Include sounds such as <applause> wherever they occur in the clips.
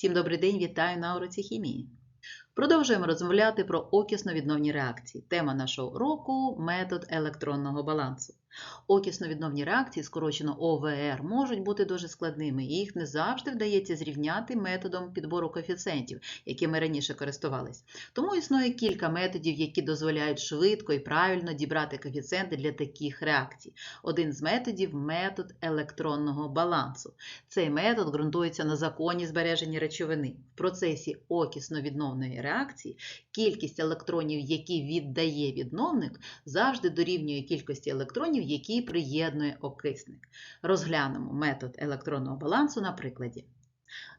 Всім добрий день, вітаю на уроці хімії. Продовжуємо розмовляти про окисно-відновні реакції. Тема нашого уроку – метод електронного балансу. Окисно-відновні реакції, скорочено ОВР, можуть бути дуже складними, і їх не завжди вдається зрівняти методом підбору коефіцієнтів, яким ми раніше користувалися. Тому існує кілька методів, які дозволяють швидко і правильно дібрати коефіцієнти для таких реакцій. Один з методів метод електронного балансу. Цей метод ґрунтується на законі збереження речовини. В процесі окисно-відновної реакції кількість електронів, які віддає відновник, завжди дорівнює кількості електронів, які приєднує окисник. Розглянемо метод електронного балансу на прикладі.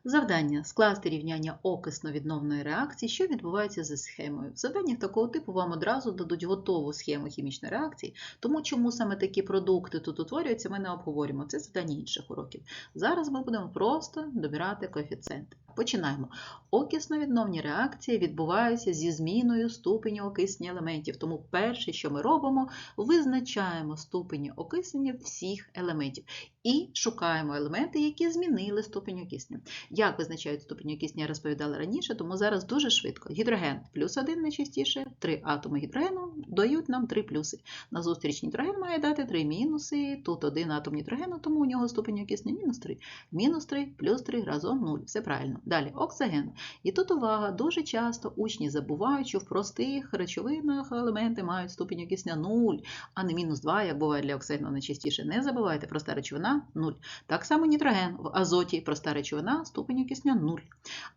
Завдання скласти рівняння окисно-відновної реакції, що відбувається за схемою. В завданнях такого типу вам одразу дадуть готову схему хімічної реакції, тому чому саме такі продукти тут утворюються, ми не обговорюємо. Це завдання інших уроків. Зараз ми будемо просто добирати коефіцієнти. Починаємо. Окисно-відновні реакції відбуваються зі зміною ступеню окиснення елементів. Тому перше, що ми робимо, визначаємо ступені окиснення всіх елементів і шукаємо елементи, які змінили ступень окиснення. Як визначають ступень окиснення, я розповідала раніше, тому зараз дуже швидко. Гідроген плюс один найчастіше, три атоми гідрогену дають нам три плюси. На зустріч нітроген має дати три мінуси. Тут один атом нітрогену, тому у нього ступень окиснення мінус 3. Мінус 3 плюс 3 разом 0. Все правильно. Далі оксиген. І тут увага, дуже часто учні забувають, що в простих речовинах елементи мають ступінь окисня 0, а не мінус 2, як буває для оксигену найчастіше. Не забувайте, проста речовина 0. Так само нітроген в азоті, проста речовина, ступінь окисня 0.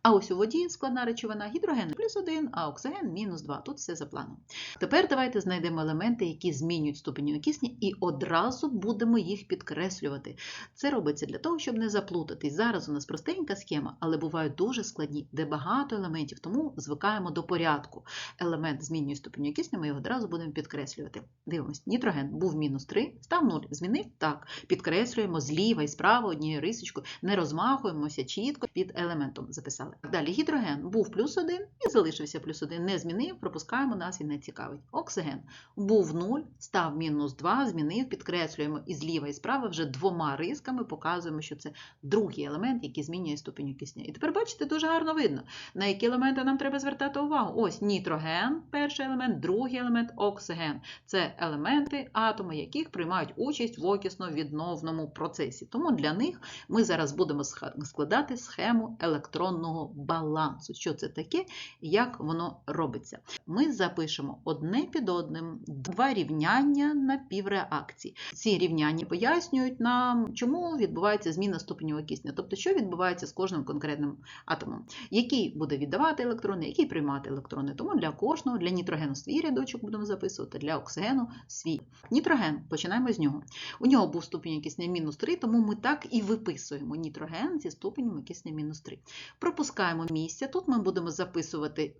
А ось у воді складна речовина гідроген плюс 1, а оксиген мінус 2. Тут все за планом. Тепер давайте знайдемо елементи, які змінюють ступінь окисня, і одразу будемо їх підкреслювати. Це робиться для того, щоб не заплутатись. Зараз у нас простенька схема, але бувають дуже складні, де багато елементів, тому звикаємо до порядку. Елемент змінює ступінь окисня, ми його одразу будемо підкреслювати. Дивимось, нітроген був мінус 3, став 0. Змінив? Так. Підкреслюємо зліва і справа однією рисочкою, не розмахуємося чітко під елементом записали. Далі гідроген був плюс 1 і залишився плюс 1, не змінив, пропускаємо, нас і не цікавить. Оксиген був 0, став мінус 2, змінив, підкреслюємо і зліва і справа вже двома рисками показуємо, що це другий елемент, який змінює ступінь окисня. І тепер бачите, дуже гарно видно, на які елементи нам треба звертати увагу. Ось нітроген, перший елемент, другий елемент оксиген. Це елементи, атоми яких приймають участь в окисно-відновному процесі. Тому для них ми зараз будемо складати схему електронного балансу. Що це таке як воно робиться. Ми запишемо одне під одним два рівняння на півреакції. Ці рівняння пояснюють нам, чому відбувається зміна ступеню окисня, тобто, що відбувається з кожним конкретним атомом, який буде віддавати електрони, який приймати електрони. Тому для кожного, для нітрогену свій рядочок будемо записувати, для оксигену свій. Нітроген, починаємо з нього. У нього був ступінь окисня мінус 3, тому ми так і виписуємо нітроген зі ступенем окисня мінус 3. Пропускаємо місця. Тут ми будемо записувати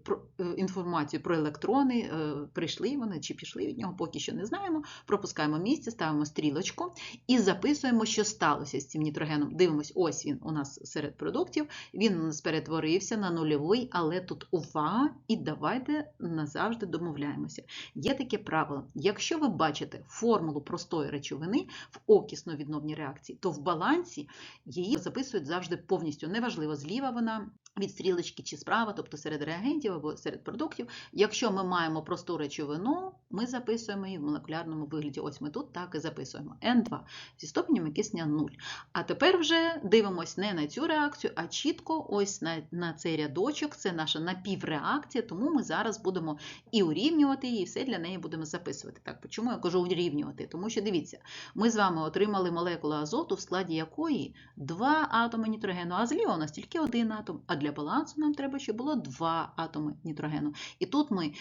інформацію про електрони, прийшли вони чи пішли від нього, поки що не знаємо. Пропускаємо місце, ставимо стрілочку і записуємо, що сталося з цим нітрогеном. Дивимось, ось він у нас серед продуктів, він у нас перетворився на нульовий, але тут увага, і давайте назавжди домовляємося. Є таке правило: якщо ви бачите формулу простої речовини в окісно-відновній реакції, то в балансі її записують завжди повністю. Неважливо, зліва вона від стрілочки чи справа, тобто серед реагентів або серед продуктів. Якщо ми маємо просту речовину, ми записуємо її в молекулярному вигляді. Ось ми тут так і записуємо N2 зі ступенем кисня 0. А тепер вже дивимося не на цю реакцію, а чітко ось на, на цей рядочок. Це наша напівреакція, тому ми зараз будемо і урівнювати її, і все для неї будемо записувати. Так, Чому я кажу урівнювати? Тому що дивіться, ми з вами отримали молекулу азоту, в складі якої два атоми нітрогену, а зліва у нас тільки один атом. А для балансу нам треба, щоб було два атоми нітрогену. І тут ми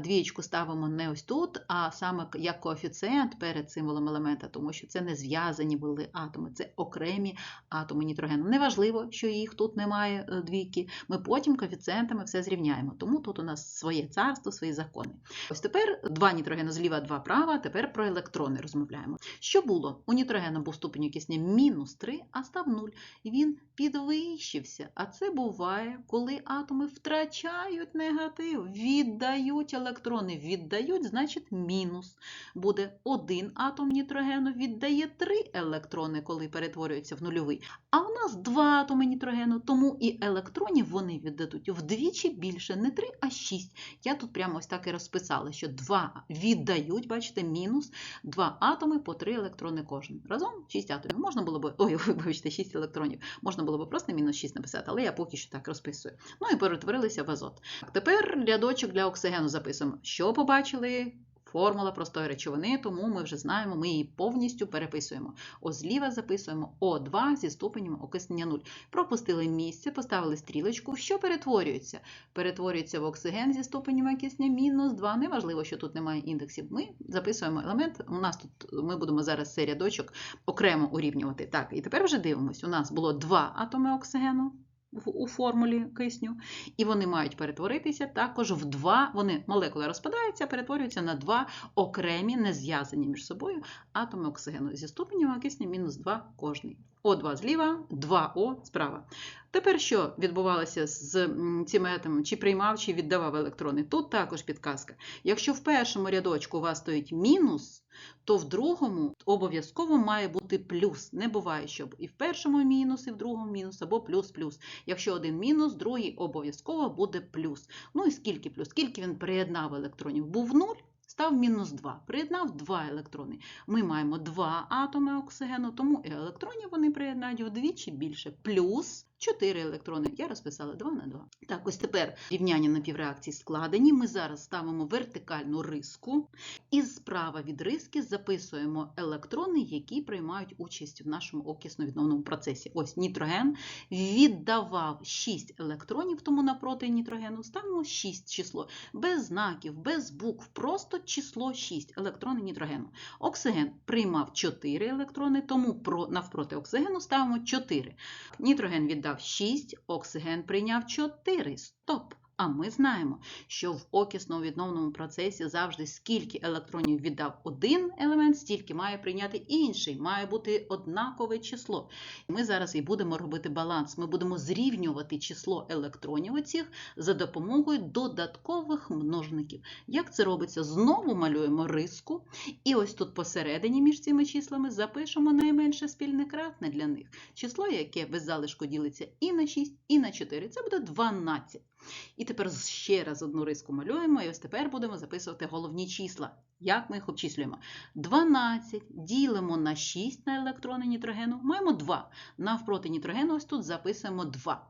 двієчку ставимо не ось тут, а саме як коефіцієнт перед символом елемента, тому що це не зв'язані були атоми, це окремі атоми нітрогену. Неважливо, що їх тут немає двійки. Ми потім коефіцієнтами все зрівняємо. Тому тут у нас своє царство, свої закони. Ось тепер два нітрогену зліва, два права. Тепер про електрони розмовляємо. Що було? У нітрогена був ступінь окисня мінус 3, а став 0. І він підвищився. А це буває, коли атоми втрачають негатив, віддають електрони. Віддають, значить мінус. Буде один атом нітрогену, віддає 3 електрони, коли перетворюється в нульовий. А у нас два атоми нітрогену, тому і електронів вони віддадуть вдвічі більше, не 3, а 6. Я тут прямо ось так і розписала, що 2 віддають, бачите, мінус 2 атоми по 3 електрони кожен. Разом 6 атомів. Можна було б, ой, <laughs> вибачте, 6 електронів. Можна було б просто мінус 6 написати, але я поки що так розписую. Ну і перетворилися в азот. Так, тепер рядочок для оксигену записуємо. Що побачили? Формула простої речовини, тому ми вже знаємо, ми її повністю переписуємо. О, зліва записуємо О2 зі ступенем окиснення 0. Пропустили місце, поставили стрілочку. Що перетворюється? Перетворюється в оксиген зі ступенем окиснення мінус 2. Неважливо, що тут немає індексів. Ми записуємо елемент. У нас тут ми будемо зараз цей рядочок окремо урівнювати. Так, і тепер вже дивимось. У нас було два атоми оксигену у формулі кисню, і вони мають перетворитися також в два, вони молекули розпадаються, перетворюються на два окремі, не зв'язані між собою атоми оксигену зі ступенем кисня мінус 2 кожний. О2 зліва, 2О справа. Тепер що відбувалося з цими атомами? Чи приймав, чи віддавав електрони? Тут також підказка. Якщо в першому рядочку у вас стоїть мінус, то в другому обов'язково має бути плюс. Не буває, щоб і в першому мінус, і в другому мінус, або плюс-плюс. Якщо один мінус, другий обов'язково буде плюс. Ну і скільки плюс? Скільки він приєднав електронів? Був 0, став мінус 2. Приєднав 2 електрони. Ми маємо 2 атоми оксигену, тому і електронів вони приєднають вдвічі більше. Плюс 4 електрони. Я розписала 2 на 2. Так, ось тепер рівняння напівреакції складені. Ми зараз ставимо вертикальну риску. І справа від риски записуємо електрони, які приймають участь в нашому окисно-відновному процесі. Ось нітроген віддавав 6 електронів, тому напроти нітрогену ставимо 6 число. Без знаків, без букв, просто число 6 електрони нітрогену. Оксиген приймав 4 електрони, тому навпроти оксигену ставимо 4. Нітроген віддав 6, оксиген прийняв 4. Стоп! А ми знаємо, що в окисно-відновному процесі завжди скільки електронів віддав один елемент, стільки має прийняти інший, має бути однакове число. Ми зараз і будемо робити баланс. Ми будемо зрівнювати число електронів оцих за допомогою додаткових множників. Як це робиться? Знову малюємо риску, і ось тут посередині між цими числами запишемо найменше спільне кратне для них. Число, яке без залишку ділиться і на 6, і на 4. Це буде 12. І тепер ще раз одну риску малюємо, і ось тепер будемо записувати головні числа. Як ми їх обчислюємо? 12 ділимо на 6 на електрони нітрогену, маємо 2. Навпроти нітрогену ось тут записуємо 2.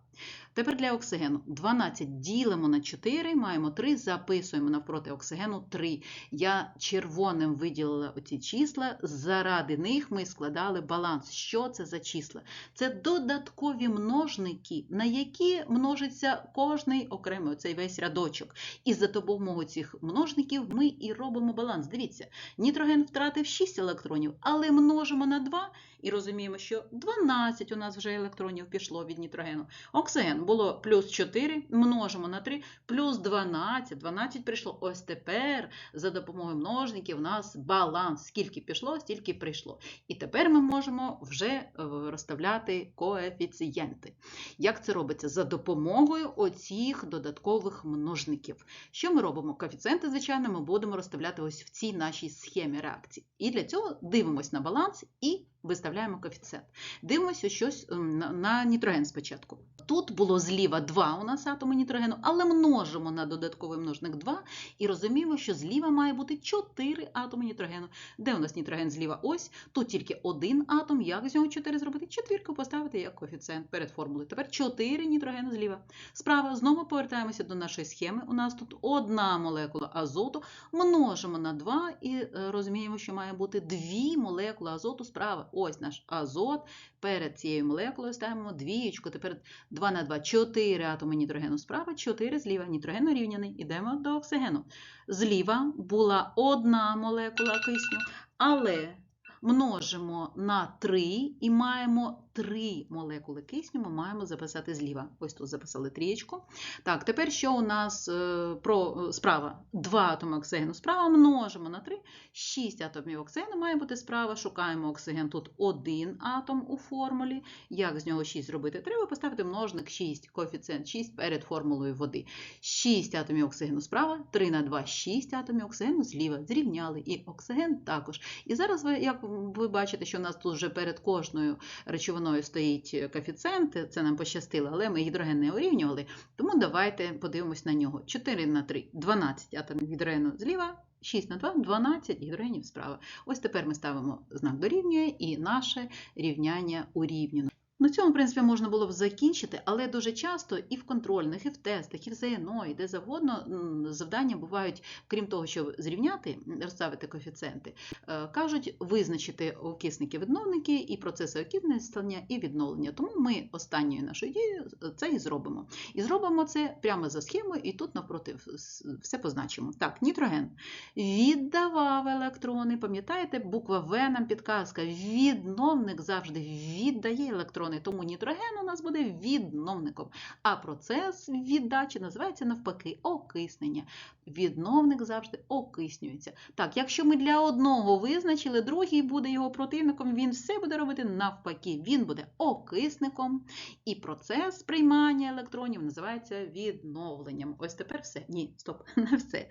Тепер для оксигену 12 ділимо на 4, маємо 3, записуємо навпроти оксигену 3. Я червоним виділила оці числа, заради них ми складали баланс. Що це за числа? Це додаткові множники, на які множиться кожний окремий оцей весь рядочок. І за допомогою цих множників ми і робимо баланс. Дивіться, нітроген втратив 6 електронів, але множимо на 2 і розуміємо, що 12 у нас вже електронів пішло від нітрогену. Оксиген було плюс 4, множимо на 3, плюс 12, 12 прийшло. Ось тепер за допомогою множників у нас баланс. Скільки пішло, стільки прийшло. І тепер ми можемо вже е, розставляти коефіцієнти. Як це робиться? За допомогою оцих додаткових множників. Що ми робимо? Коефіцієнти, звичайно, ми будемо розставляти ось в цій нашій схемі реакції. І для цього дивимося на баланс і виставляємо коефіцієнт. Дивимося щось ем, на, нітроген спочатку. Тут було зліва 2 у нас атоми нітрогену, але множимо на додатковий множник 2 і розуміємо, що зліва має бути 4 атоми нітрогену. Де у нас нітроген зліва? Ось. Тут тільки один атом. Як з нього 4 зробити? Четвірку поставити як коефіцієнт перед формулою. Тепер 4 нітрогену зліва. Справа знову повертаємося до нашої схеми. У нас тут одна молекула азоту. Множимо на 2 і е, розуміємо, що має бути 2 молекули азоту справа. Ось наш азот. Перед цією молекулою ставимо двієчку. Тепер 2 на 2 4 атоми нітрогену справа, 4 зліва. Нітрогену рівняний. Ідемо до оксигену. Зліва була одна молекула кисню, але множимо на 3 і маємо 3 молекули кисню, ми маємо записати зліва. Ось тут записали трієчку. Так, тепер що у нас е, про е, справа? 2 атоми оксигену справа множимо на 3, 6 атомів оксигену має бути справа. Шукаємо оксиген. Тут один атом у формулі. Як з нього 6 зробити? Треба поставити множник 6, коефіцієнт 6 перед формулою води. 6 атомів оксигену справа, 3 на 2, 6 атомів оксигену зліва. Зрівняли. І оксиген також. І зараз ви, як ви бачите, що у нас тут вже перед кожною речовиною речовиною стоїть коефіцієнт, це нам пощастило, але ми гідроген не урівнювали, тому давайте подивимось на нього. 4 на 3 – 12 атомів гідрогену зліва, 6 на 2 – 12 гідрогенів справа. Ось тепер ми ставимо знак дорівнює і наше рівняння урівнюємо. На цьому, в принципі, можна було б закінчити, але дуже часто і в контрольних, і в тестах, і в ЗНО, і де завгодно завдання бувають, крім того, щоб зрівняти, розставити коефіцієнти, е, кажуть визначити окисники-відновники і процеси окиснення і відновлення. Тому ми останньою нашою дією це і зробимо. І зробимо це прямо за схемою, і тут навпроти все позначимо. Так, нітроген віддавав електрони. Пам'ятаєте, буква В нам підказка. Відновник завжди віддає електрони, тому нітроген у нас буде відновником. А процес віддачі називається навпаки окиснення. Відновник завжди окиснюється. Так, якщо ми для одного визначили, другий буде його противником, він все буде робити навпаки. Він буде окисником, і процес приймання електронів називається відновленням. Ось тепер все. Ні, стоп, <laughs> не все.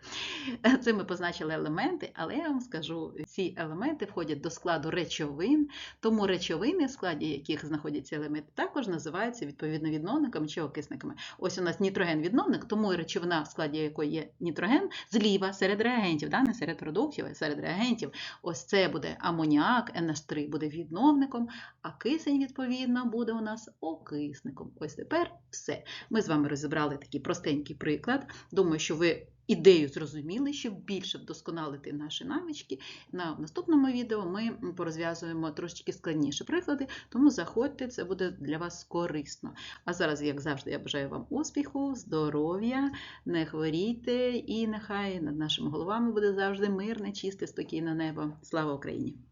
Це ми позначили елементи, але я вам скажу, ці елементи входять до складу речовин, тому речовини, в складі яких знаходяться елементи, також називаються відповідно відновниками чи окисниками. Ось у нас нітроген-відновник, тому речовина, в складі якої є нітроген, зліва серед реагентів, да? не серед продуктів, а серед реагентів. Ось це буде амоніак, NH3 буде відновником, а кисень, відповідно, буде у нас окисником. Ось тепер все. Ми з вами розібрали такий простенький приклад. Думаю, що ви ідею зрозуміли, щоб більше вдосконалити наші навички. На наступному відео ми порозв'язуємо трошечки складніші приклади, тому заходьте, це буде для вас корисно. А зараз, як завжди, я бажаю вам успіху, здоров'я, не хворійте, і нехай над нашими головами буде завжди мирне, чисте, спокійне небо. Слава Україні!